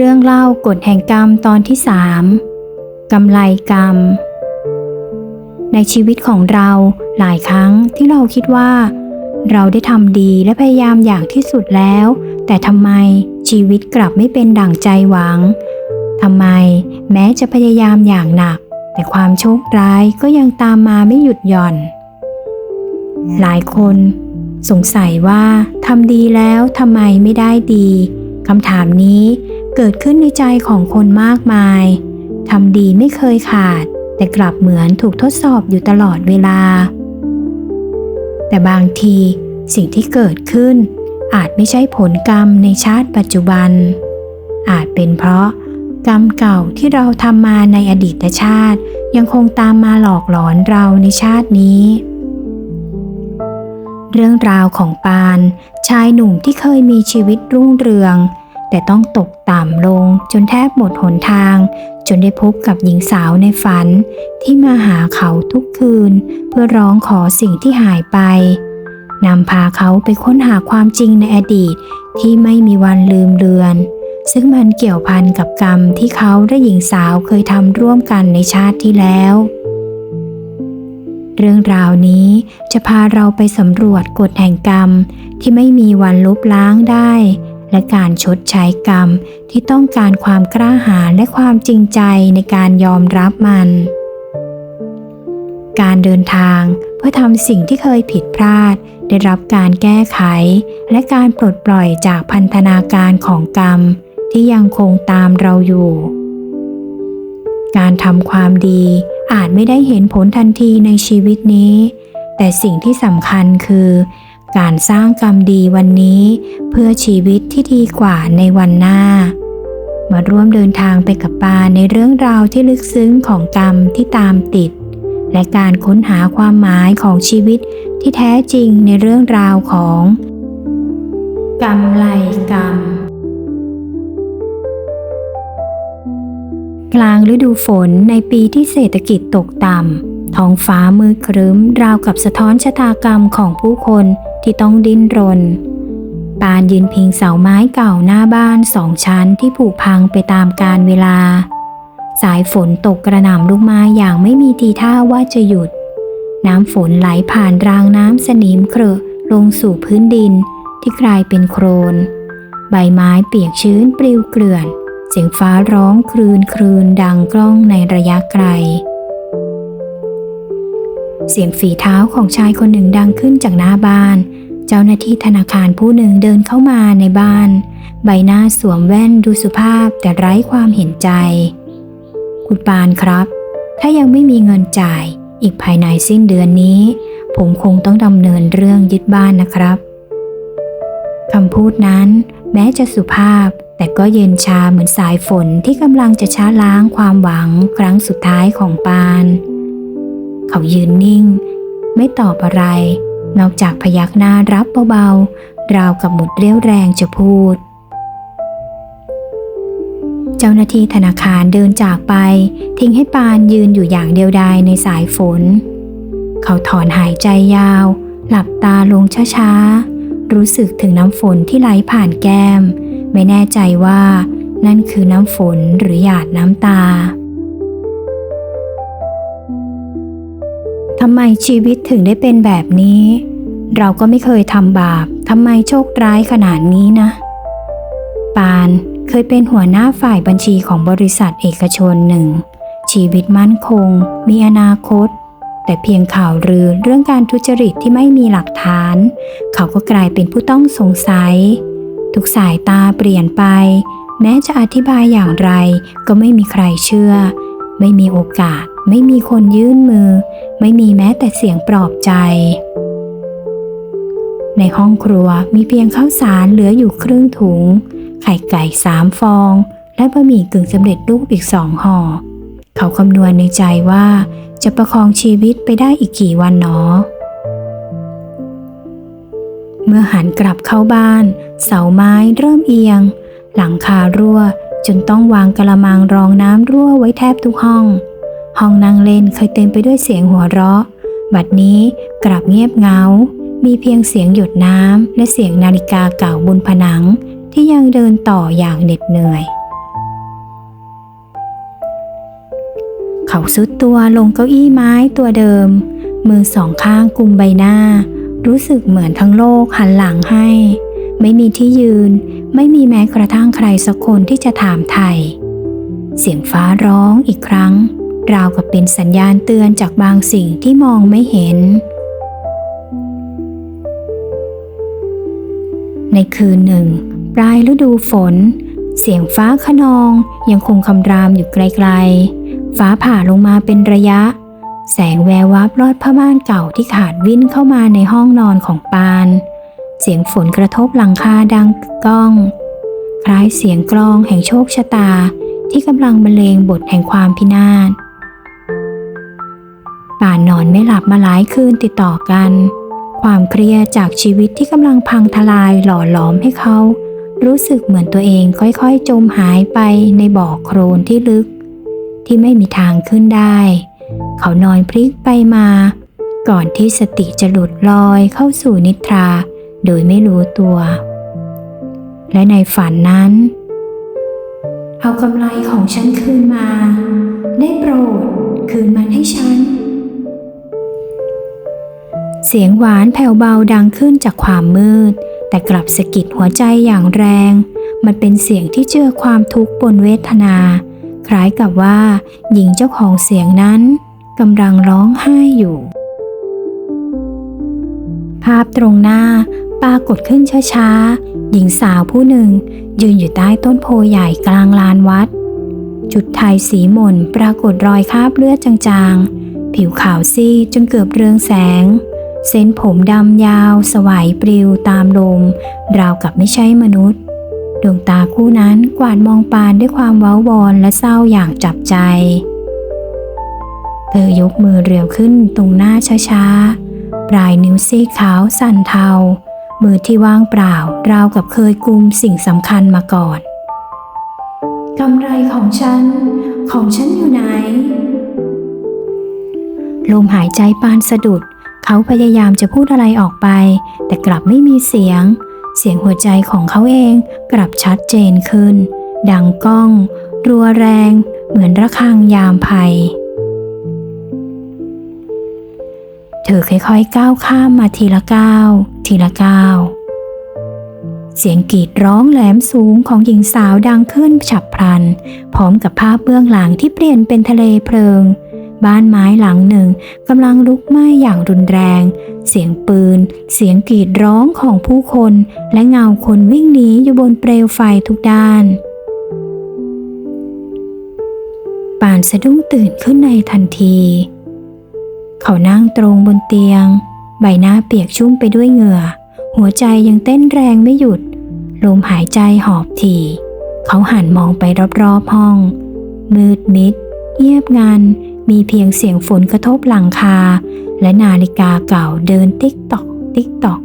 เรื่องเล่ากฎแห่งกรรมตอนที่สามกำไรกรรม ในชีวิตของเราหลายครั้งที่เราคิดว่า เราได้ทำดีและพยายามอย่างที่สุดแล้ว แต่ทำไมชีวิตกลับไม่เป็นดั่งใจหวังทำไมแม้จะพยายามอย่างหนัก แต่ความโชคร้ายก็ยังตามมาไม่หยุดหย่อน หลายคนสงสัยว่าทำดีแล้วทำไมไม่ได้ดีคำถามนี้ เกิดขึ้นในใจของคนมากมายทำดีไม่เคยขาด แต่กลับเหมือนถูกทดสอบอยู่ตลอดเวลา แต่บางทีสิ่งที่เกิดขึ้น อาจไม่ใช่ผลกรรมในชาติปัจจุบัน อาจเป็นเพราะกรรมเก่าที่เราทำมาในอดีตชาติ ยังคงตามมาหลอกหลอนเราในชาตินี้ เรื่องราวของปาน ชายหนุ่มที่เคยมีชีวิตรุ่งเรือง แต่ต้องตกต่ำลงจนแทบหมดหนทาง จนได้พบกับหญิงสาวในฝัน ที่มาหาเขาทุกคืน เพื่อร้องขอสิ่งที่หายไปนำพาเขาไปค้นหาความจริงในอดีตที่ไม่มีวันลืมเลือน ซึ่งมันเกี่ยวพันกับกรรมที่เขาและหญิงสาวเคยทำร่วมกันในชาติที่แล้ว เรื่องราวนี้จะพาเราไปสำรวจกฎแห่งกรรมที่ไม่มีวันลบล้างได้ และการชดใช้กรรมที่ต้องการความกล้าหาญและความจริงใจในการยอมรับมัน การเดินทางเพื่อทำสิ่งที่เคยผิดพลาด ได้รับการแก้ไข และการปลดปล่อยจากพันธนาการของกรรม ที่ยังคงตามเราอยู่ การทำความดีอาจไม่ได้เห็นผลทันทีในชีวิตนี้ แต่สิ่งที่สำคัญคือ การสร้างกรรมดีวันนี้เพื่อชีวิตที่ดีกว่าในวันหน้า มาร่วมเดินทางไปกับปาในเรื่องราวที่ลึกซึ้งของกรรมที่ตามติด และการค้นหาความหมายของชีวิตที่แท้จริงในเรื่องราวของ กรรมไลกรรม กลางฤดูฝนในปีที่เศรษฐกิจตกต่ำท้องฟ้ามืดครึ้มราวกับสะท้อนชะตากรรมของผู้คน ที่ต้องดิ้นรน ปานยืนพิงเสาไม้เก่าหน้าบ้านสองชั้นที่ผุพังไปตามกาลเวลา สายฝนตกกระหน่ำลงมาอย่างไม่มีทีท่าว่าจะหยุด น้ำฝนไหลผ่านรางน้ำสนิมเครอะลงสู่พื้นดินที่กลายเป็นโครน ใบไม้เปียกชื้นปลิวเกลื่อน เสียงฟ้าร้องครืนครืนดังกล้องในระยะไกล เสียงฝีเท้าของชายคนหนึ่งดังขึ้นจากหน้าบ้าน เจ้าหน้าที่ธนาคารผู้หนึ่งเดินเข้ามาในบ้าน ใบหน้าสวมแว่นดูสุภาพแต่ไร้ความเห็นใจ คุณปานครับ ถ้ายังไม่มีเงินจ่ายอีกภายในสิ้นเดือนนี้ ผมคงต้องดำเนินเรื่องยึดบ้านนะครับคำพูดนั้นแม้จะสุภาพ แต่ก็เย็นชาเหมือนสายฝนที่กำลังจะช้าล้างความหวังครั้งสุดท้ายของปาน เขายืนนิ่ง ไม่ตอบอะไร นอกจากพยักหน้ารับเบาๆ ราวกับหมุดเรี่ยวแรงจะพูด เจ้าหน้าที่ธนาคารเดินจากไป ทิ้งให้ปานยืนอยู่อย่างเดียวดายในสายฝน เขาถอนหายใจยาว หลับตาลงช้าๆ รู้สึกถึงน้ำฝนที่ไหลผ่านแก้ม ไม่แน่ใจว่านั่นคือน้ำฝนหรือหยาดน้ำตาำไมชีวิตถึงได้เป็นแบบนี้ เราก็ไม่เคยทำบาปทำไมโชคร้ายขนาดนี้นะ ปานเคยเป็นหัวหน้าฝ่ายบัญชีของบริษัทเอกชนหนึ่ง ชีวิตมั่นคง มีอนาคต แต่เพียงข่าวลือเรื่องการทุจริตที่ไม่มีหลักฐาน เขาก็กลายเป็นผู้ต้องสงสัย ทุกสายตาเปลี่ยนไป แม้จะอธิบายอย่างไรก็ไม่มีใครเชื่อ ไม่มีโอกาส ไม่มีคนยื่นมือ ไม่มีแม้แต่เสียงปลอบใจ ในห้องครัวมีเพียงข้าวสารเหลืออยู่ครึ่งถุง ไข่ไก่สามฟอง และบะหมี่กึ่งสำเร็จรูปอีกสองห่อ เขาคำนวณในใจว่าจะประคองชีวิตไปได้อีกกี่วันหนอ เมื่อหันกลับเข้าบ้าน เสาไม้เริ่มเอียง หลังคารั่วจนต้องวางกระมังรองน้ำรั่วไว้แทบทุกห้อง ห้องนั่งเล่นเคยเต็มไปด้วยเสียงหัวเราะ บัดนี้กลับเงียบเงา มีเพียงเสียงหยดน้ำและเสียงนาฬิกาเก่าบนผนัง ที่ยังเดินต่ออย่างเหน็ดเหนื่อย เขาสุดตัวลงเก้าอี้ไม้ตัวเดิม มือสองข้างกุมใบหน้า รู้สึกเหมือนทั้งโลกหันหลังให้ ไม่มีที่ยืน ไม่มีแม้กระทั่งใครสักคนที่จะถามไทย เสียงฟ้าร้องอีกครั้ง ราวกับเป็นสัญญาณเตือนจากบางสิ่งที่มองไม่เห็น ในคืนหนึ่ง ปลายฤดูฝน เสียงฟ้าขนองยังคงคำรามอยู่ไกลๆ ฟ้าผ่าลงมาเป็นระยะ แสงแวววับลอดผ้าม่านเก่าที่ขาดวิ่นเข้ามาในห้องนอนของปาน เสียงฝนกระทบหลังคาดังก้อง คล้ายเสียงกลองแห่งโชคชะตาที่กำลังบรรเลงบทแห่งความพินาศ ป่านนอนไม่หลับมาหลายคืนติดต่อกัน ความเครียดจากชีวิตที่กำลังพังทลายหล่อหลอมให้เขา รู้สึกเหมือนตัวเองค่อยๆ จมหายไปในบ่อโครนที่ลึก ที่ไม่มีทางขึ้นได้ เขานอนพลิกไปมา ก่อนที่สติจะหลุดลอยเข้าสู่นิทรา โดยไม่รู้ตัว และในฝันนั้น เอากำไรของฉันคืนมา ได้โปรดคืนมันให้ฉัน เสียงหวานแผ่วเบาดังขึ้นจากความมืด แต่กลับสะกิดหัวใจอย่างแรง มันเป็นเสียงที่เจือความทุกข์ปนเวทนา คล้ายกับว่า หญิงเจ้าของเสียงนั้นกำลังร้องไห้อยู่ ภาพตรงหน้าปรากฏขึ้นช้าๆ หญิงสาวผู้หนึ่ง ยืนอยู่ใต้ต้นโพใหญ่กลางลานวัด จุดไทยสีหม่นปรากฏรอยคราบเลือดจางๆ ผิวขาวซีดจนเกือบเรืองแสง เส้นผมดำยาว สวายปลิวตามลม ราวกับไม่ใช่มนุษย์ ดวงตาคู่นั้นกวาดมองปานด้วยความว้าวอนและเศร้าอย่างจับใจ เธอยกมือเรียวขึ้นตรงหน้าช้าๆ ปลายนิ้วซีขาวสั่นเทา มือที่ว่างเปล่า ราวกับเคยกุมสิ่งสำคัญมาก่อนกำไรของฉัน ของฉันอยู่ไหนลมหายใจปานสะดุด เขาพยายามจะพูดอะไรออกไป แต่กลับไม่มีเสียง เสียงหัวใจของเขาเองกลับชัดเจนขึ้น ดังก้อง รัวแรง เหมือนระฆังยามภัย เธอค่อยๆก้าวข้ามมาทีละก้าวทีละก้าวเสียงกรีดร้องแหลมสูงของหญิงสาวดังขึ้นฉับพลัน พร้อมกับภาพเบื้องหลังที่เปลี่ยนเป็นทะเลเพลิง บ้านไม้หลังหนึ่งกำลังลุกไหม้อย่างรุนแรง เสียงปืน เสียงกรีดร้องของผู้คน และเงาคนวิ่งหนีอยู่บนเปลวไฟทุกด้านป่านสะดุ้งตื่นขึ้นในทันที เขานั่งตรงบนเตียง ใบหน้าเปียกชุ่มไปด้วยเหงื่อ หัวใจยังเต้นแรงไม่หยุด ลมหายใจหอบถี่ เขาหันมองไปรอบๆห้อง มืดมิดเงียบงัน มีเพียงเสียงฝนกระทบหลังคา และนาฬิกาเก่าเดินติ๊กตอก ติ๊กตอก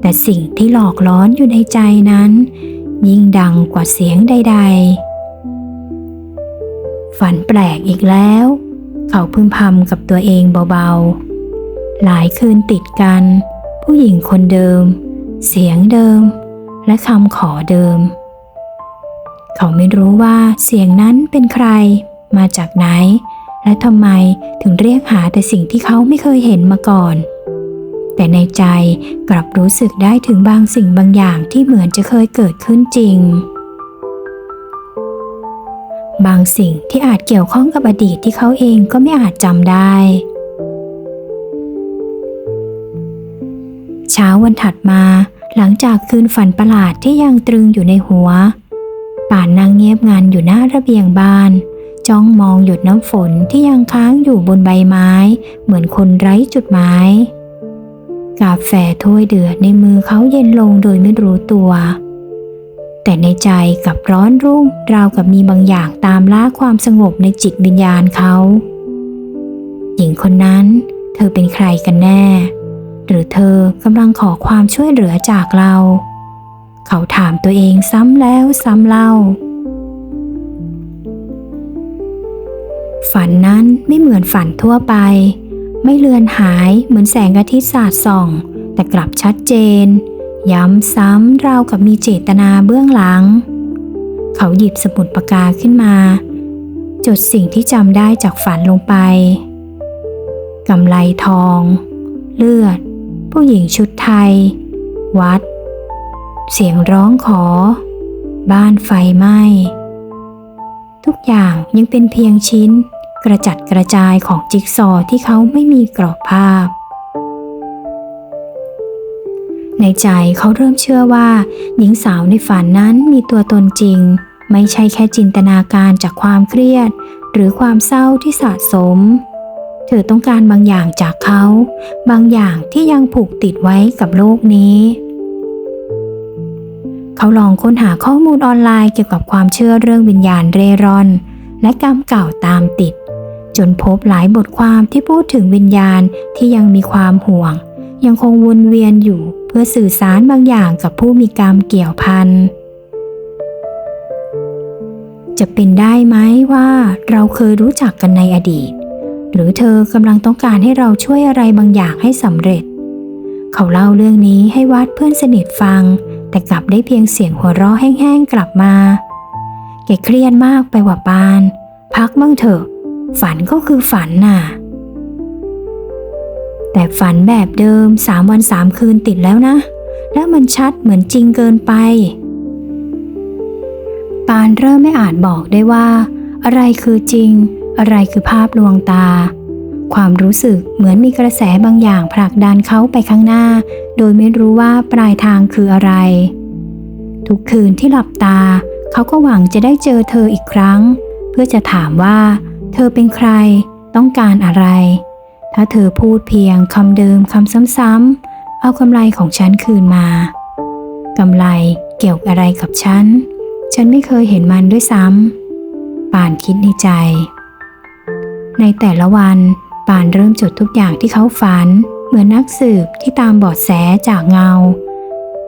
แต่สิ่งที่หลอกล้อนอยู่ในใจนั้น ยิ่งดังกว่าเสียงใด ๆ ฝันแปลกอีกแล้ว เขาพึมพำกับตัวเองเบาๆ หลายคืนติดกัน ผู้หญิงคนเดิม เสียงเดิม และคำขอเดิม เขาไม่รู้ว่าเสียงนั้นเป็นใคร มาจากไหน และทำไมถึงเรียกหาแต่สิ่งที่เขาไม่เคยเห็นมาก่อน แต่ในใจกลับรู้สึกได้ถึงบางสิ่งบางอย่างที่เหมือนจะเคยเกิดขึ้นจริง บางสิ่งที่อาจเกี่ยวข้องกับอดีตที่เขาเองก็ไม่อาจจำได้เช้าวันถัดมา หลังจากคืนฝันประหลาดที่ยังตรึงอยู่ในหัว ป่านนางเงียบงันอยู่หน้าระเบียงบ้าน จ้องมองหยดน้ำฝนที่ยังค้างอยู่บนใบไม้ เหมือนคนไร้จุดหมายกาแฟถ้วยเดือดในมือเขาเย็นลงโดยไม่รู้ตัว แต่ในใจกลับร้อนรุ่มราวกับมีบางอย่างตามล่าความสงบในจิตวิญญาณเขา หญิงคนนั้นเธอเป็นใครกันแน่ หรือเธอกำลังขอความช่วยเหลือจากเรา เขาถามตัวเองซ้ำแล้วซ้ำเล่า ฝันนั้นไม่เหมือนฝันทั่วไป ไม่เลือนหายเหมือนแสงอาทิตย์สาดส่อง แต่กลับชัดเจน ย้ำซ้ำราวกับมีเจตนาเบื้องหลัง เขาหยิบสมุดปากกาขึ้นมา จดสิ่งที่จำได้จากฝันลงไปกำไลทอง เลือด ผู้หญิงชุดไทย วัด เสียงร้องขอ บ้านไฟไหม้ทุกอย่างยังเป็นเพียงชิ้น กระจัดกระจายของจิ๊กซอว์ที่เขาไม่มีกรอบภาพ ในใจเขาเริ่มเชื่อว่า หญิงสาวในฝันนั้นมีตัวตนจริง ไม่ใช่แค่จินตนาการจากความเครียด หรือความเศร้าที่สะสม เธอต้องการบางอย่างจากเขา บางอย่างที่ยังผูกติดไว้กับโลกนี้เขาลองค้นหาข้อมูลออนไลน์เกี่ยวกับความเชื่อเรื่องวิญญาณเร่ร่อน และกรรมเก่าตามติด จนพบหลายบทความที่พูดถึงวิญญาณที่ยังมีความห่วง ยังคงวนเวียนอยู่เพื่อสื่อสารบางอย่างกับผู้มีกรรมเกี่ยวพันจะเป็นได้ไหมว่าเราเคยรู้จักกันในอดีต หรือเธอกำลังต้องการให้เราช่วยอะไรบางอย่างให้สำเร็จ เขาเล่าเรื่องนี้ให้วัดเพื่อนสนิทฟัง แต่กลับได้เพียงเสียงหัวเราะแห้งๆกลับมาแกเครียดมากไปว่าปาน พักบ้างเถอะ ฝันก็คือฝันน่ะ แต่ฝันแบบเดิมสามวันสามคืนติดแล้วนะ แล้วมันชัดเหมือนจริงเกินไป ปานเริ่มไม่อาจบอกได้ว่า อะไรคือจริง อะไรคือภาพลวงตา ความรู้สึกเหมือนมีกระแสบางอย่างผลักดันเขาไปข้างหน้า โดยไม่รู้ว่าปลายทางคืออะไร ทุกคืนที่หลับตา เขาก็หวังจะได้เจอเธออีกครั้ง เพื่อจะถามว่า เธอเป็นใครต้องการอะไร ถ้าเธอพูดเพียงคำเดิมคำซ้ำๆ เอากำไรของฉันคืนมากำไรเกี่ยวอะไรกับฉัน ฉันไม่เคยเห็นมันด้วยซ้ำป่านคิดในใจ ในแต่ละวันป่านเริ่มจดทุกอย่างที่เขาฝัน เหมือนนักสืบที่ตามเบอดแสจากเงา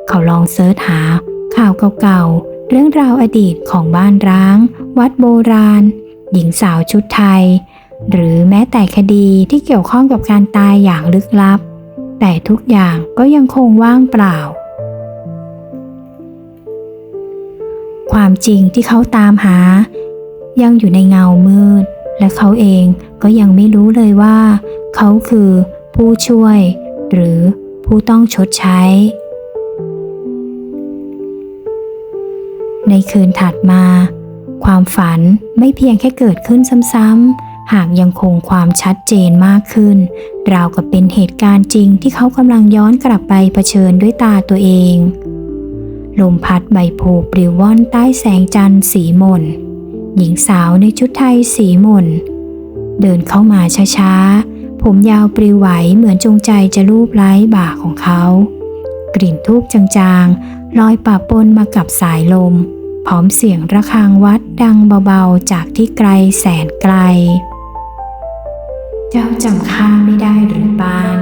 เขาลองเสิร์ชหา ข่าวเก่าๆ เรื่องราวอดีตของบ้านร้าง วัดโบราณ หญิงสาวชุดไทย หรือแม้แต่คดีที่เกี่ยวข้องกับการตายอย่างลึกลับ แต่ทุกอย่างก็ยังคงว่างเปล่า ความจริงที่เขาตามหา ยังอยู่ในเงามืด และเขาเองก็ยังไม่รู้เลยว่า เขาคือผู้ช่วย หรือผู้ต้องชดใช้ในคืนถัดมา ความฝันไม่เพียงแค่เกิดขึ้นซ้ำๆ หากยังคงความชัดเจนมากขึ้น ราวกับเป็นเหตุการณ์จริงที่เขากำลังย้อนกลับไปเผชิญด้วยตาตัวเอง ลมพัดใบโพปลิวว่อนใต้แสงจันทร์สีมนหญิงสาวในชุดไทยสีมนเดินเข้ามาช้าๆ ผมยาวปลิวไหวเหมือนจงใจจะลูบไล้บ่าของเขา กลิ่นทูบจางๆ ลอยปะปนมากับสายลม พร้อมเสียงระฆังวัดดังเบาๆจากที่ไกลแสนไกล เจ้าจำข้าไม่ได้หรือปาน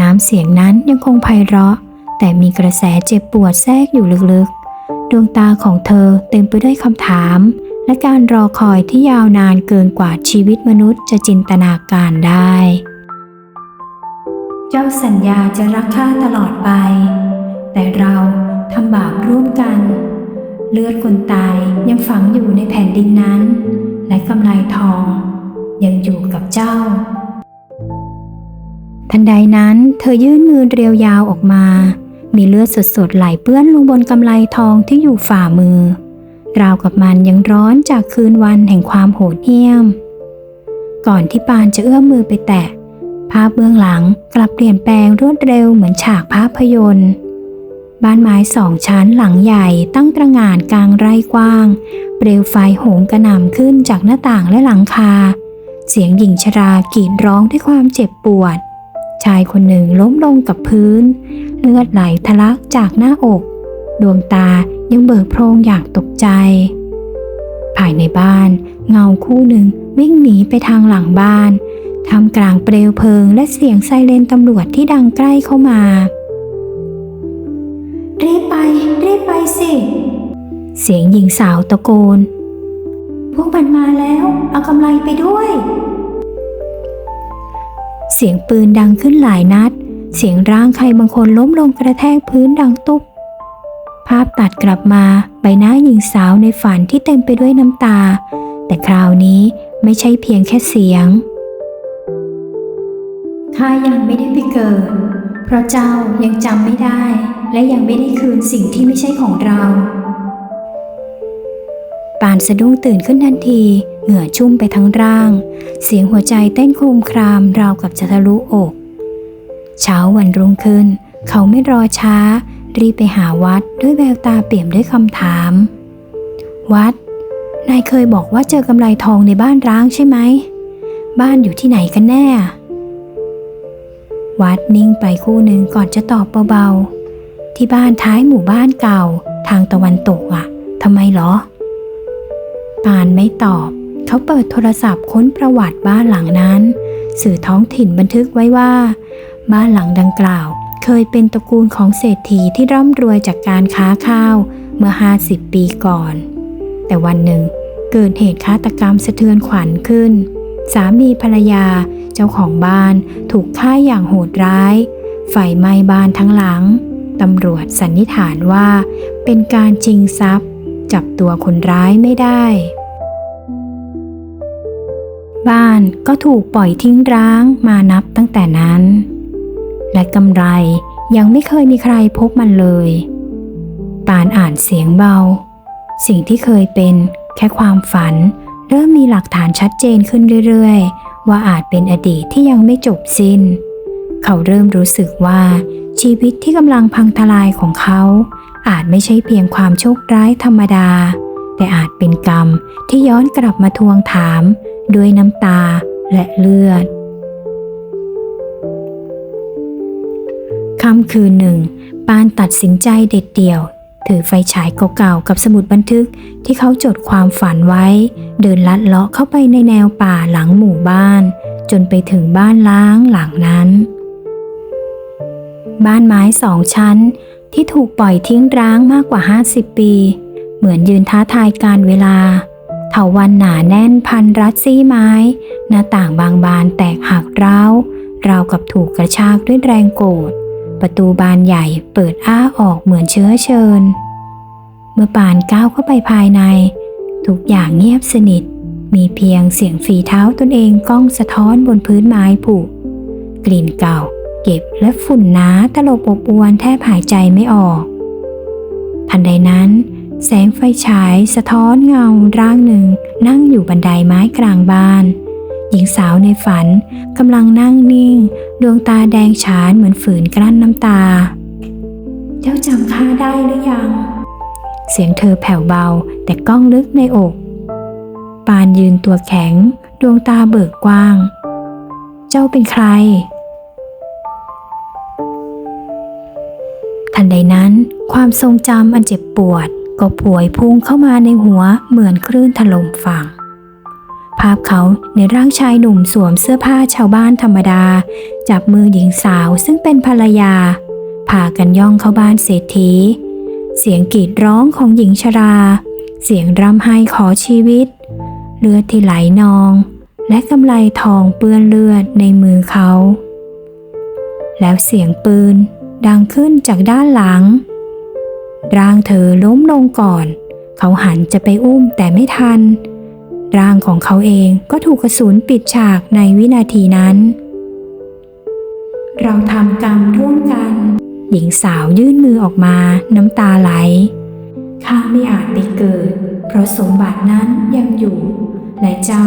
น้ำเสียงนั้นยังคงไพเราะ แต่มีกระแสเจ็บปวดแทรกอยู่ลึกๆ ดวงตาของเธอเต็มไปด้วยคำถาม และการรอคอยที่ยาวนานเกินกว่าชีวิตมนุษย์จะจินตนาการได้ เจ้าสัญญาจะรักข้าตลอดไป แต่เรา ทำบาปร่วมกัน เลือดคนตายยังฝังอยู่ในแผ่นดินนั้น และกำไลทอง ยังอยู่กับเจ้า ทันใดนั้นเธอยื่นมือเรียวยาวออกมา มีเลือดสดๆไหลเปื้อนลงบนกำไลทองที่อยู่ฝ่ามือ ราวกับมันยังร้อนจากคืนวันแห่งความโหดเหี้ยม ก่อนที่ปานจะเอื้อมมือไปแตะภาพเบื้องหลังกลับเปลี่ยนแปลงรวดเร็วเหมือนฉากภาพยนตร์ บ้านไม้สองชั้นหลังใหญ่ตั้งตระหง่านกลางไร่กว้าง เปลวไฟโหมกระหน่ำขึ้นจากหน้าต่างและหลังคา เสียงหญิงชรากรีดร้องด้วยความเจ็บปวด ชายคนหนึ่งล้มลงกับพื้น เลือดไหลทะลักจากหน้าอก ดวงตายังเบิกโพรงอย่างตกใจ ภายในบ้าน เงาคู่หนึ่งวิ่งหนีไปทางหลังบ้านทำกลางเปลวเพลิงและเสียงไซเรนตำรวจที่ดังใกล้เข้ามา รีบไป รีบไปสิ เสียงหญิงสาวตะโกน พวกมันมาแล้ว เอากำไรไปด้วย เสียงปืนดังขึ้นหลายนัด เสียงร่างใครบางคนล้มลงกระแทกพื้นดังตุ๊บ ภาพตัดกลับมาใบหน้าหญิงสาวในฝันที่เต็มไปด้วยน้ำตา แต่คราวนี้ไม่ใช่เพียงแค่เสียงข้ายังไม่ได้ไปเกิด เพราะเจ้ายังจำไม่ได้ และยังไม่ได้คืนสิ่งที่ไม่ใช่ของเรา ปานสะดุ้งตื่นขึ้นทันที เหงื่อชุ่มไปทั้งร่าง เสียงหัวใจเต้นโครมครามราวกับจะทะลุอก เช้าวันรุ่งขึ้น เขาไม่รอช้า รีบไปหาวัดด้วยแววตาเปี่ยมด้วยคำถาม วัด นายเคยบอกว่าเจอกำไลทองในบ้านร้างใช่ไหม บ้านอยู่ที่ไหนกันแน่วัดนิ่งไปคู่หนึ่งก่อนจะตอบเบาๆ ที่บ้านท้ายหมู่บ้านเก่า ทางตะวันตกอะทำไมหรอ ปานไม่ตอบ เขาเปิดโทรศัพท์ค้นประวัติบ้านหลังนั้น สื่อท้องถิ่นบันทึกไว้ว่า บ้านหลังดังกล่าว เคยเป็นตระกูลของเศรษฐีที่ร่ำรวยจากการค้าข้าวเมื่อ 50 ปีก่อน แต่วันหนึ่งเกิดเหตุฆาตกรรมสะเทือนขวัญขึ้น สามีภรรยาเจ้าของบ้านถูกฆ่าอย่างโหดร้าย ไฟไหม้บ้านทั้งหลัง ตำรวจสันนิษฐานว่า เป็นการชิงทรัพย์ จับตัวคนร้ายไม่ได้ บ้านก็ถูกปล่อยทิ้งร้างมานับตั้งแต่นั้น และกำไรยังไม่เคยมีใครพบมันเลยปานอ่านเสียงเบา สิ่งที่เคยเป็นแค่ความฝัน เริ่มมีหลักฐานชัดเจนขึ้นเรื่อย ๆ ว่าอาจเป็นอดีตที่ยังไม่จบสิ้น เขาเริ่มรู้สึกว่า ชีวิตที่กำลังพังทลายของเขา อาจไม่ใช่เพียงความโชคร้ายธรรมดา แต่อาจเป็นกรรมที่ย้อนกลับมาทวงถาม ด้วยน้ำตาและเลือดค่ำคืนหนึ่ง ปานตัดสินใจเด็ดเดี่ยว ถือไฟฉายเก่าๆกับสมุดบันทึกที่เขาจดความฝันไว้ เดินลัดเลาะเข้าไปในแนวป่าหลังหมู่บ้าน จนไปถึงบ้านล้างหลังนั้น บ้านไม้สองชั้น ที่ถูกปล่อยทิ้งร้างมากกว่า 50 ปี เหมือนยืนท้าทายการเวลา เถาวันหนาแน่นพันรัดซี่ไม้ หน้าต่างบางบานแตกหักร้าวราวกับถูกกระชากด้วยแรงโกรธประตูบานใหญ่เปิดอ้าออกเหมือนเชื้อเชิญ เมื่อปานก้าวเข้าไปภายใน ทุกอย่างเงียบสนิท มีเพียงเสียงฝีเท้าตนเองก้องสะท้อนบนพื้นไม้ผุกลิ่นเก่า เก็บและฝุ่นหนาตลบอบอวนแทบหายใจไม่ออก ทันใดนั้น แสงไฟฉายสะท้อนเงาร่างหนึ่งนั่งอยู่บันไดไม้กลางบ้าน หญิงสาวในฝันกำลังนั่งนิ่ง ดวงตาแดงฉานเหมือนฝืนกลั้นน้ำตา เจ้าจำข้าได้หรือยัง เสียงเธอแผ่วเบาแต่ก้องลึกในอก ปานยืนตัวแข็ง ดวงตาเบิกกว้าง เจ้าเป็นใคร ทันใดนั้นความทรงจำอันเจ็บปวด ก็ป่วยพุ่งเข้ามาในหัวเหมือนคลื่นถล่มฝั่ง ภาพเขาในร่างชายหนุ่มสวมเสื้อผ้าชาวบ้านธรรมดา จับมือหญิงสาวซึ่งเป็นภรรยาพากันย่องเข้าบ้านเศรษฐี เสียงกรีดร้องของหญิงชรา เสียงร่ำไห้ขอชีวิต เลือดที่ไหลนอง และกำไลทองเปื้อนเลือดในมือเขา แล้วเสียงปืน ดังขึ้นจากด้านหลัง ร่างเธอล้มลงก่อน เขาหันจะไปอุ้มแต่ไม่ทัน ร่างของเขาเองก็ถูกกระสุนปิดฉากในวินาทีนั้น เราทำกรรมร่วมกัน หญิงสาวยื่นมือออกมาน้ำตาไหล ข้าไม่อาจไปเกิด เพราะสมบัตินั้นยังอยู่ และเจ้า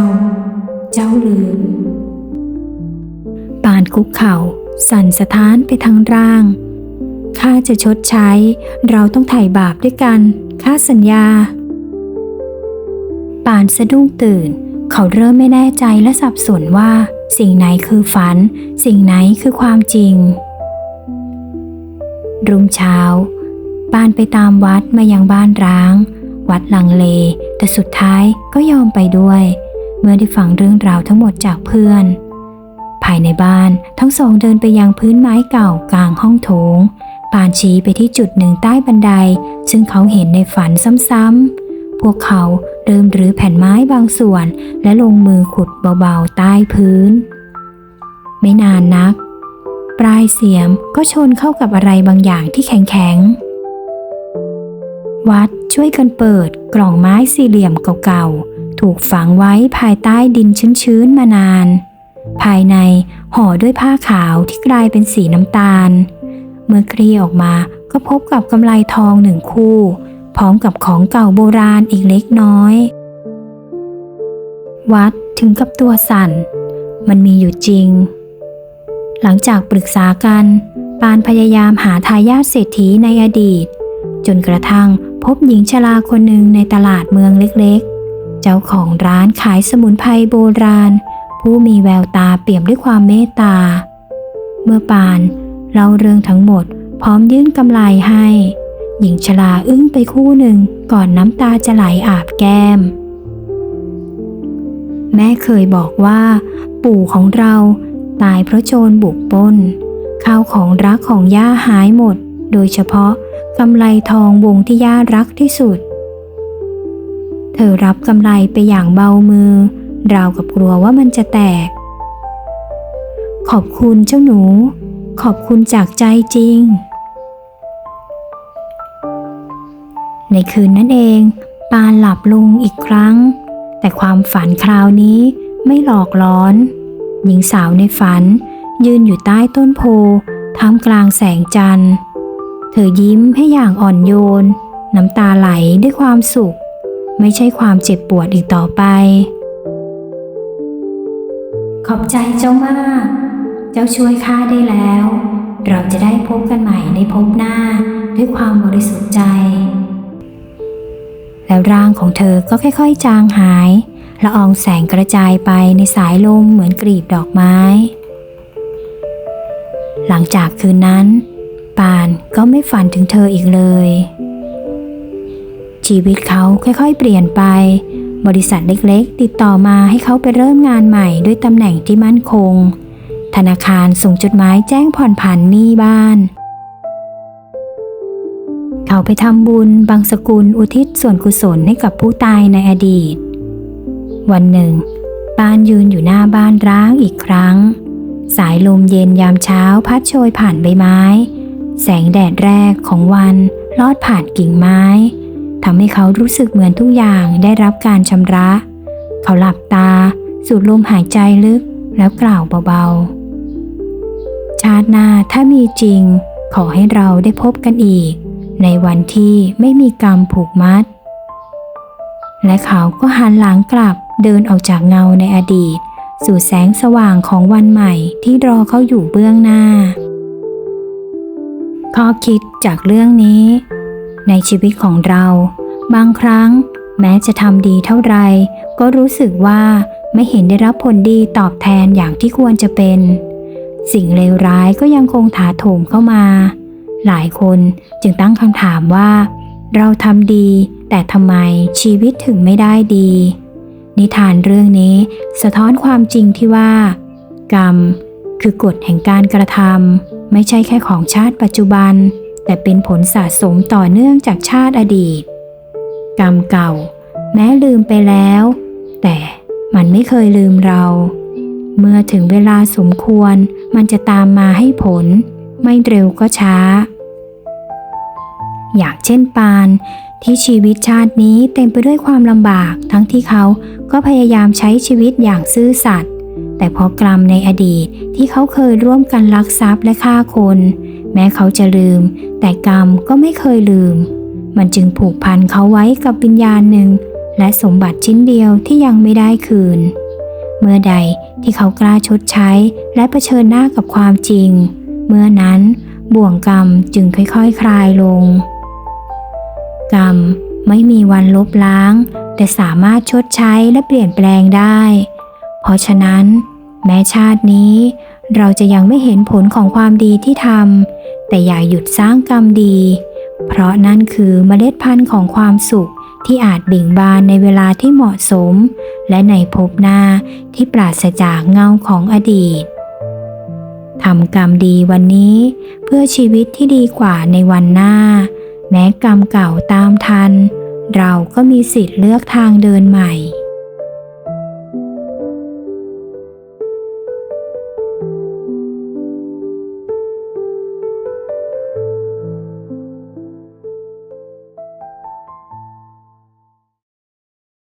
เจ้าลืม ปานคุกเข่า สั่นสะท้านไปทั้งร่างข้าจะชดใช้ เราต้องไถ่บาปด้วยกันข้าสัญญาปานสะดุ้งตื่น เขาเริ่มไม่แน่ใจและสับสนว่า สิ่งไหนคือฝัน สิ่งไหนคือความจริง รุ่งเช้าปานไปตามวัดมายังบ้านร้าง วัดลังเล แต่สุดท้ายก็ยอมไปด้วย เมื่อได้ฟังเรื่องราวทั้งหมดจากเพื่อน ภายในบ้านทั้งสองเดินไปยังพื้นไม้เก่ากลางห้องโถง ปานชี้ไปที่จุดหนึ่งใต้บันได ซึ่งเขาเห็นในฝันซ้ำๆ พวกเขาเริ่มรื้อแผ่นไม้บางส่วน และลงมือขุดเบาๆใต้พื้น ไม่นานนัก ปลายเสียมก็ชนเข้ากับอะไรบางอย่างที่แข็งๆ วัดช่วยกันเปิดกล่องไม้สี่เหลี่ยมเก่าๆ ถูกฝังไว้ภายใต้ดินชื้นๆมานาน ภายในห่อด้วยผ้าขาวที่กลายเป็นสีน้ำตาล เมื่อคลี่ออกมาก็พบกับกำไลทองหนึ่งคู่ พร้อมกับของเก่าโบราณอีกเล็กน้อย วัดถึงกับตัวสั่น มันมีอยู่จริง หลังจากปรึกษากัน ปานพยายามหาทายาทเศรษฐีในอดีต จนกระทั่งพบหญิงชราคนหนึ่งในตลาดเมืองเล็กๆ เจ้าของร้านขายสมุนไพรโบราณ ผู้มีแววตาเปี่ยมด้วยความเมตตา เมื่อปานเล่าเรื่องทั้งหมดพร้อมยื่นกำไลให้ หญิงชราอึ้งไปคู่หนึ่งก่อนน้ำตาจะไหลอาบแก้ม แม่เคยบอกว่า ปู่ของเราตายเพราะโจรบุกปล้นข้าวของรักของย่าหายหมด โดยเฉพาะกำไลทองวงที่ย่ารักที่สุด เธอรับกำไลไปอย่างเบามือ ราวกับกลัวว่ามันจะแตก ขอบคุณเจ้าหนู ขอบคุณจากใจจริง ในคืนนั้นเองปานหลับลงอีกครั้ง แต่ความฝันคราวนี้ไม่หลอกล้อน หญิงสาวในฝัน ยืนอยู่ใต้ต้นโพท่ามกลางแสงจันทร์ เธอยิ้มให้อย่างอ่อนโยน น้ำตาไหลด้วยความสุข ไม่ใช่ความเจ็บปวดอีกต่อไป ขอบใจเจ้ามาก เจ้าช่วยข้าได้แล้ว เราจะได้พบกันใหม่ในภพหน้าด้วยความบริสุทธิ์ใจ แล้วร่างของเธอก็ค่อยๆ จางหายละอองแสงกระจายไปในสายลมเหมือนกลีบดอกไม้ หลังจากคืนนั้น ปานก็ไม่ฝันถึงเธออีกเลย ชีวิตเขาค่อยๆ เปลี่ยนไป บริษัทเล็กๆ ติดต่อมาให้เขาไปเริ่มงานใหม่ด้วยตำแหน่งที่มั่นคง ธนาคารส่งจดหมายแจ้งผ่อนผันหนี้บ้าน เขาไปทำบุญบางสกุลอุทิศส่วนกุศลให้กับผู้ตายในอดีต วันหนึ่ง ปานยืนอยู่หน้าบ้านร้างอีกครั้ง สายลมเย็นยามเช้าพัดโชยผ่านใบไม้ แสงแดดแรกของวันลอดผ่านกิ่งไม้ ทำให้เขารู้สึกเหมือนทุกอย่างได้รับการชำระ เขาหลับตา สูดลมหายใจลึกแล้วกล่าวเบาๆ ชาติหน้าถ้ามีจริง ขอให้เราได้พบกันอีก ในวันที่ไม่มีกรรมผูกมัด และเขาก็หันหลังกลับเดินออกจากเงาในอดีต สู่แสงสว่างของวันใหม่ที่รอเขาอยู่เบื้องหน้า ข้อคิดจากเรื่องนี้ ในชีวิตของเรา บางครั้ง แม้จะทำดีเท่าไรก็รู้สึกว่าไม่เห็นได้รับผลดีตอบแทนอย่างที่ควรจะเป็น สิ่งเลวร้ายก็ยังคงถาโถมเข้ามา หลายคนจึงตั้งคำถามว่า เราทำดี แต่ทำไมชีวิตถึงไม่ได้ดี นิทานเรื่องนี้สะท้อนความจริงที่ว่า กรรมคือกฎแห่งการกระทำไม่ใช่แค่ของชาติปัจจุบัน แต่เป็นผลสะสมต่อเนื่องจากชาติอดีต กรรมเก่า แม้ลืมไปแล้ว แต่มันไม่เคยลืมเรา เมื่อถึงเวลาสมควรมันจะตามมาให้ผล ไม่เร็วก็ช้า อย่างเช่นปานที่ชีวิตชาตินี้เต็มไปด้วยความลำบาก ทั้งที่เขาก็พยายามใช้ชีวิตอย่างซื่อสัตย์แต่เพราะกรรมในอดีตที่เขาเคยร่วมกันลักทรัพย์และฆ่าคน แม้เขาจะลืม แต่กรรมก็ไม่เคยลืม มันจึงผูกพันเขาไว้กับวิญญาณหนึ่ง และสมบัติชิ้นเดียวที่ยังไม่ได้คืน เมื่อใดที่เขากล้าชดใช้และะเผชิญหน้ากับความจริง เมื่อนั้นบ่วงกรรมจึงค่อยๆคคลายลง กรรมไม่มีวันลบล้าง แต่สามารถชดใช้และเปลี่ยนแปลงได้ เพราะฉะนั้น แม้ชาตินี้ เราจะยังไม่เห็นผลของความดีที่ทำ แต่อย่าหยุดสร้างกรรมดี เพราะนั่นคือเมล็ดพันธุ์ของความสุขที่อาจเบ่งบานในเวลาที่เหมาะสม และในภพหน้าที่ปราศจากเงาของอดีตทำกรรมดีวันนี้ เพื่อชีวิตที่ดีกว่าในวันหน้า แม้กรรมเก่าตามทัน เราก็มีสิทธิ์เลือกทางเดินใหม่